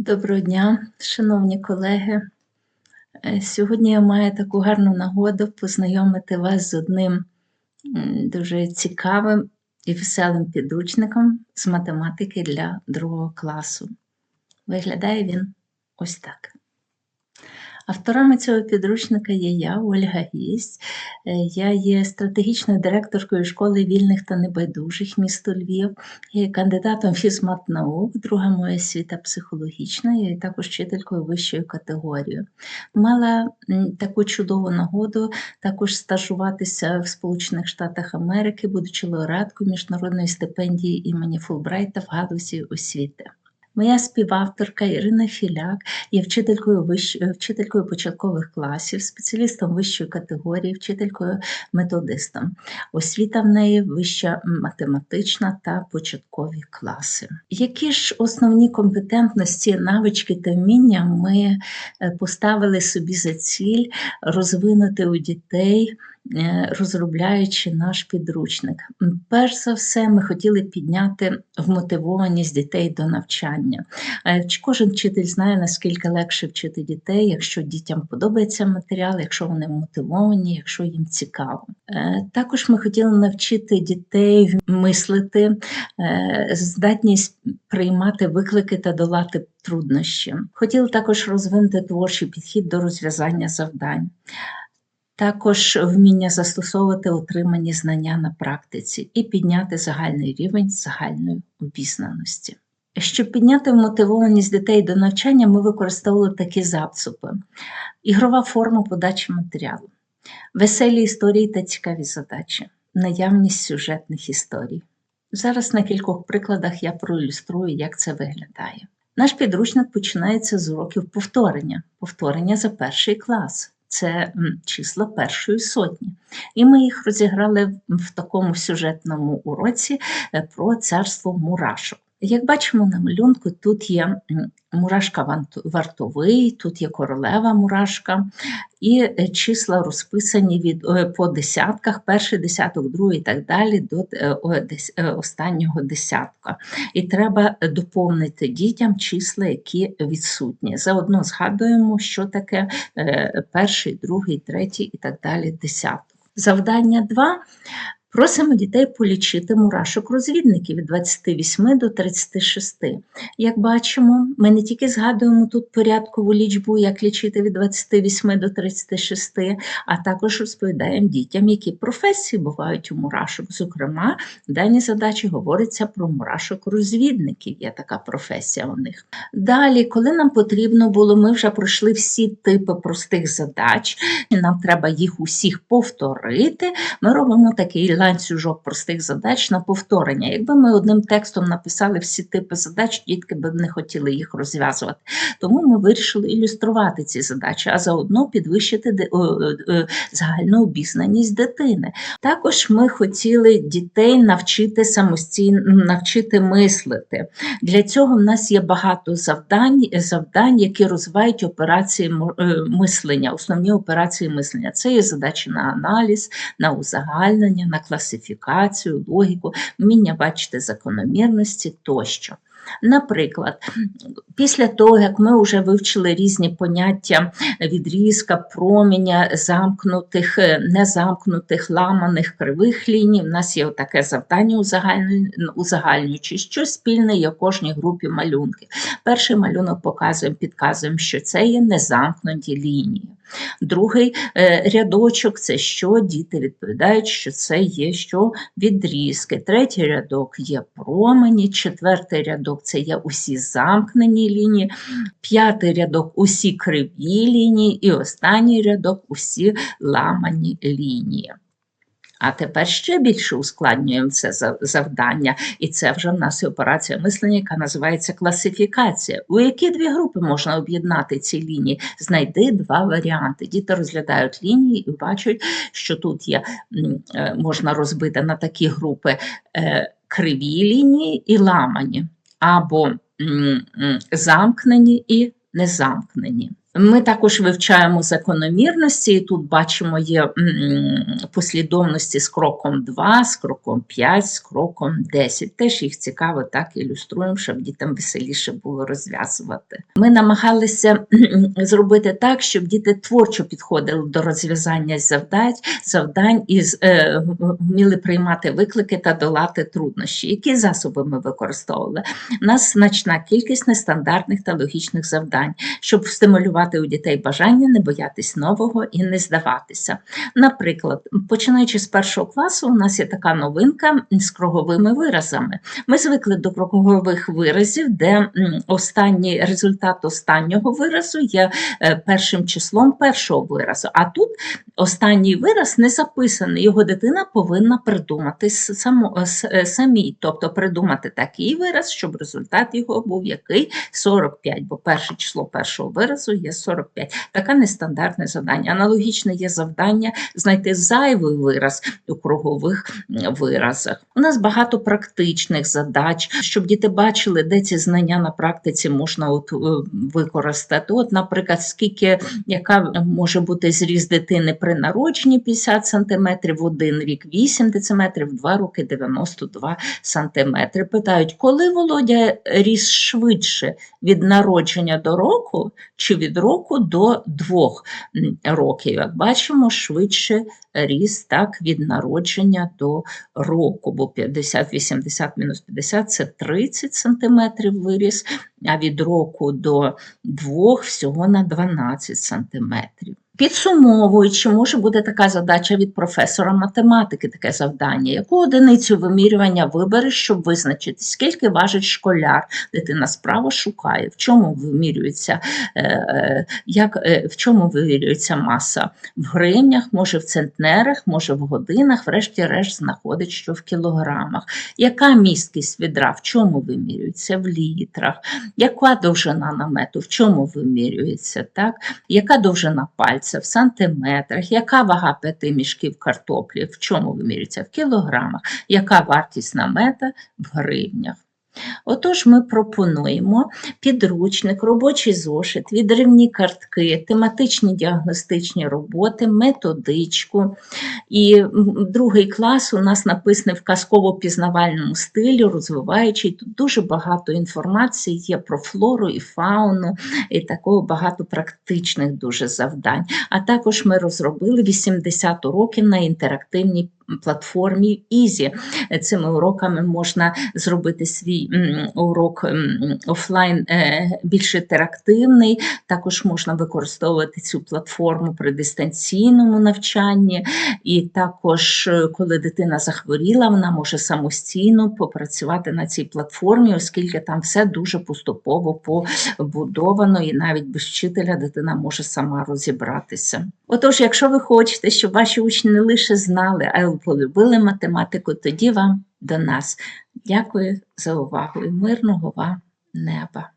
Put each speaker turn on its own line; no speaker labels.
Доброго дня, шановні колеги. Е, Сьогодні я маю таку гарну нагоду познайомити вас з одним дуже цікавим і веселим підручником з математики для другого класу. Виглядає він ось так. Авторами цього підручника є я, Ольга Гість. Е, Я є стратегічною директоркою школи вільних та небайдужих місто Львів. Є кандидатом фізмат-наук, друга моя освіта психологічна, я також вчителькою вищої категорії. Мала таку чудову нагоду також стажуватися в Сполучених Штатах Америки, будучи лауреаткою міжнародної стипендії імені Фулбрайта в галузі освіти. Моя співавторка Ірина Філяк є вчителькою, вищ... е, вчителькою початкових класів, спеціалістом вищої категорії, вчителькою методистом. Освіта в неї вища математична та початкові класи. Які ж основні компетентності, навички та вміння ми е, поставили собі за ціль розвинути у дітей? Е, Розробляючи наш підручник, перш за все, ми хотіли підняти вмотивованість дітей до навчання. Е, Кожен вчитель знає, наскільки легше вчити дітей, якщо дітям подобається матеріал, якщо вони мотивовані, якщо їм цікаво. Е, Також ми хотіли навчити дітей мислити, здатність приймати виклики та долати труднощі. Хотіли також розвинути творчий підхід до розв'язання завдань. Також вміння застосовувати отримані знання на практиці і підняти загальний рівень загальної обізнаності. Щоб підняти мотивованість дітей до навчання, ми використовували такі запсупи: ігрова форма подачі матеріалу, веселі історії та цікаві задачі, наявність сюжетних історій. Зараз на кількох прикладах я проілюструю, як це виглядає. Наш підручник починається з уроків повторення, повторення за перший клас. Це числа першої сотні. І ми їх розіграли в- в такому сюжетному уроці е, про царство мурашок. Як бачимо на малюнку, тут є мурашка вартовий, тут є королева мурашка, і е, числа розписані від е, по десятках, перший десяток, другий і так далі до е, останнього десятка. І треба доповнити дітям числа, які відсутні. Заодно згадуємо, що таке перший, другий, третій і так далі десяток. Завдання 2. Просимо дітей полічити мурашок розвідників від 28 до 36. Як бачимо, ми не тільки згадуємо тут порядкову лічбу, як лічити від 28 до 36, а також розповідаємо дітям, які професії бувають у мурашок. Зокрема, в даній задачі говориться про мурашок розвідників. Є така професія у них. Далі, коли нам потрібно було, ми вже пройшли всі типи простих задач, і нам треба їх усіх повторити. Ми робимо такий ланцюжок простих задач на повторення. Якби ми одним текстом написали всі типи задач, дітки б не хотіли їх розв'язувати. Тому ми вирішили ілюструвати ці задачі, а заодно підвищити загальну обізнаність дитини. Також ми хотіли дітей навчити самостійно навчити мислити. Для цього в нас є багато завдань, завдань які розвивають операції е, мислення, основні операції мислення. Це є задачі на аналіз, на узагальнення, на класифікацію, логіку, вміння бачити закономірності тощо. Наприклад, після того, як ми вже вивчили різні поняття відрізка, проміння, замкнутих, незамкнутих, ламаних, кривих ліній, у нас є таке завдання узагальнюючи, що спільне є в кожній групі малюнків. Перший малюнок показуємо, підказуємо, що це є незамкнуті лінії. Другий е, рядочок це що діти відповідають, що це є що відрізки. Третій рядок є промені, четвертий рядок це є усі замкнені лінії, п'ятий рядок усі криві лінії, і останній рядок усі ламані лінії. А тепер ще більше ускладнюємо це завдання, і це вже в нас і операція мислення, яка називається класифікація. У які дві групи можна об'єднати ці лінії? Знайди два варіанти. Діти розглядають лінії і бачать, що тут є е, можна розбити на такі групи е, криві лінії і ламані, або замкнені і незамкнені. Ми також вивчаємо закономірності, і тут бачимо є послідовності з кроком 2, з кроком 5, з кроком 10. Теж їх цікаво так ілюструємо, щоб дітям веселіше було розв'язувати. Ми намагалися зробити так, щоб діти творчо підходили до розв'язання завдань, завдань і е, вміли приймати виклики та долати труднощі. Які засоби ми використовували? У нас значна кількість нестандартних та логічних завдань щоб стимулювати у дітей бажання не боятись нового і не здаватися. Наприклад, починаючи з першого класу, у нас є така новинка з круговими виразами. Ми звикли до кругових виразів, де останній результат останнього виразу є е, першим числом першого виразу. А тут останній вираз не записаний. Його дитина повинна придумати е, самій, тобто придумати такий вираз, щоб результат його був який 45, бо перше число першого виразу є 45. Таке нестандартне завдання. Аналогічне є завдання знайти зайвий вираз у кругових виразах. У нас багато практичних задач, щоб діти бачили, де ці знання на практиці можна от, е, використати. От, наприклад, скільки яка може бути зріст дитини при народженні 50 см, один рік 8 дециметрів, в два роки 92 см. Питають, коли Володя ріс швидше від народження до року чи від року до двох років? Як бачимо, швидше ріс так від народження до року, бо 50-80 мінус 50 – це 30 см виріс, а від року до двох всього на 12 сантиметрів. Підсумовуючи, може бути така задача від професора математики, таке завдання. Яку одиницю вимірювання вибереш, щоб визначити, скільки важить школяр? Дитина справа шукає, в чому вимірюється, е, е, як, е, в чому вимірюється маса? В гривнях, може в центнерах, може в годинах, врешті-решт знаходить, що в кілограмах. Яка місткість відра, в чому вимірюється? В літрах. Яка довжина намету, в чому вимірюється? Так? Яка довжина пальця в сантиметрах? Яка вага п'яти мішків картоплі? В чому вимірюється? В кілограмах? Яка вартість намета в гривнях? Отож, ми пропонуємо підручник, робочий зошит, відривні картки, тематичні діагностичні роботи, методичку. І другий клас у нас написаний в казково-пізнавальному стилі, розвиваючий. Тут дуже багато інформації є про флору і фауну, і такого багато практичних дуже завдань. А також ми розробили 80 уроків на інтерактивній платформі Easy. Цими уроками можна зробити свій урок офлайн е, більш інтерактивний. Також можна використовувати цю платформу при дистанційному навчанні. І також, е, коли дитина захворіла, вона може самостійно попрацювати на цій платформі, оскільки там все дуже поступово побудовано, і навіть без вчителя дитина може сама розібратися. Отож, якщо ви хочете, щоб ваші учні не лише знали, а й полюбили математику, тоді вам до нас. Дякую за увагу і мирного вам неба.